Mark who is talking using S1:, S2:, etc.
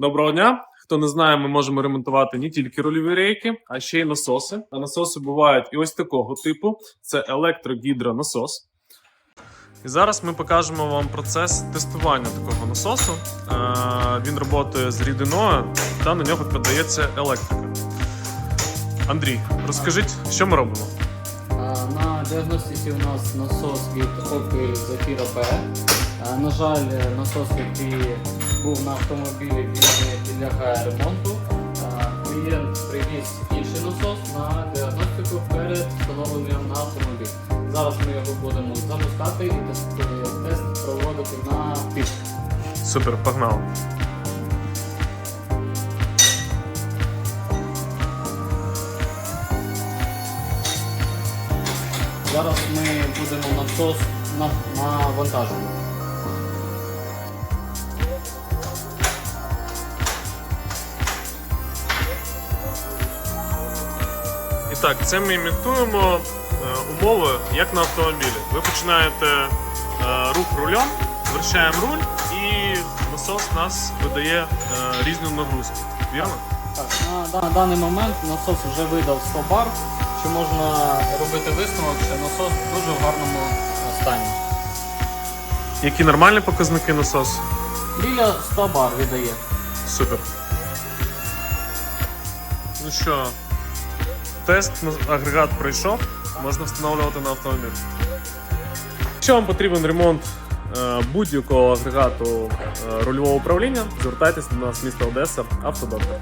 S1: Доброго дня. Хто не знає, ми можемо ремонтувати не тільки рульові рейки, а ще й насоси. А насоси бувають і ось такого типу: це електрогідронасос. І зараз ми покажемо вам процес тестування такого насосу. Е, Він працює з рідиною та на нього подається електрика. Андрій, розкажіть, що ми робимо?
S2: На діагностиці у нас насос від Opel Zafira P. А, На жаль, насос, який був на автомобілі, він не підлягає ремонту. Клієнт привіз інший насос на діагностику перед встановленням на автомобіль. Зараз ми його будемо запускати і тест, проводити на пічку.
S1: Супер, погнали.
S2: Зараз ми будемо насос на- навантажувати.
S1: І так, це ми імітуємо е, умови, як на автомобілі. Ви починаєте е, рух рулем, вращаємо руль, і насос нас видає е, різну нагрузку. Вірно?
S2: Так, на, на даний момент насос вже видав 100 бар, що можна робити висновок, що насос в дуже гарному стані.
S1: Які нормальні показники насосу?
S2: Біля 100 бар віддає.
S1: Супер. Ну що, тест агрегат пройшов, можна встановлювати на автомобіль. Якщо вам потрібен ремонт е, будь-якого агрегату е, рульового управління, звертайтесь до нас місто Одеса, автодоктор.